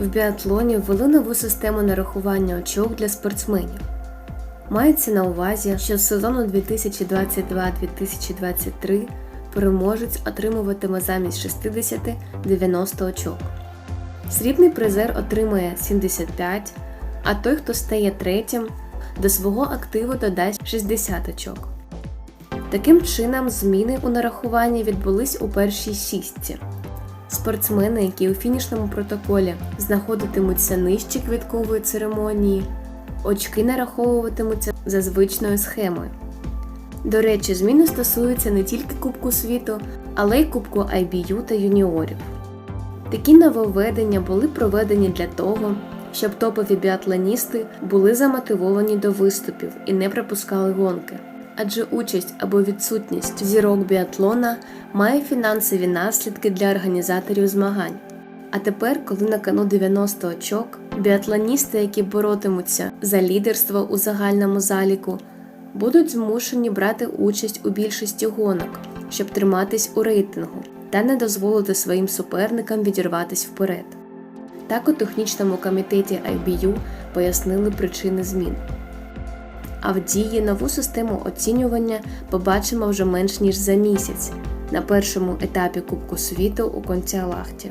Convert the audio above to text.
В біатлоні ввели нову систему нарахування очок для спортсменів. Мається на увазі, що з сезону 2022-2023 переможець отримуватиме замість 60 90 очок. Срібний призер отримує 75, а той, хто стає третім, до свого активу додасть 60 очок. Таким чином, зміни у нарахуванні відбулись у першій шістці. Спортсмени, які у фінішному протоколі знаходитимуться нижче квіткової церемонії, очки нараховуватимуться за звичною схемою. До речі, зміни стосуються не тільки Кубку світу, але й Кубку IBU та юніорів. Такі нововведення були проведені для того, щоб топові біатлоністи були замотивовані до виступів і не пропускали гонки. Адже участь або відсутність зірок біатлона має фінансові наслідки для організаторів змагань. А тепер, коли на кону 90 очок, біатлоністи, які боротимуться за лідерство у загальному заліку, будуть змушені брати участь у більшості гонок, щоб триматись у рейтингу та не дозволити своїм суперникам відірватися вперед. Так у технічному комітеті IBU пояснили причини змін. А в дії нову систему оцінювання побачимо вже менш ніж за місяць на першому етапі Кубку світу у Контіалахті.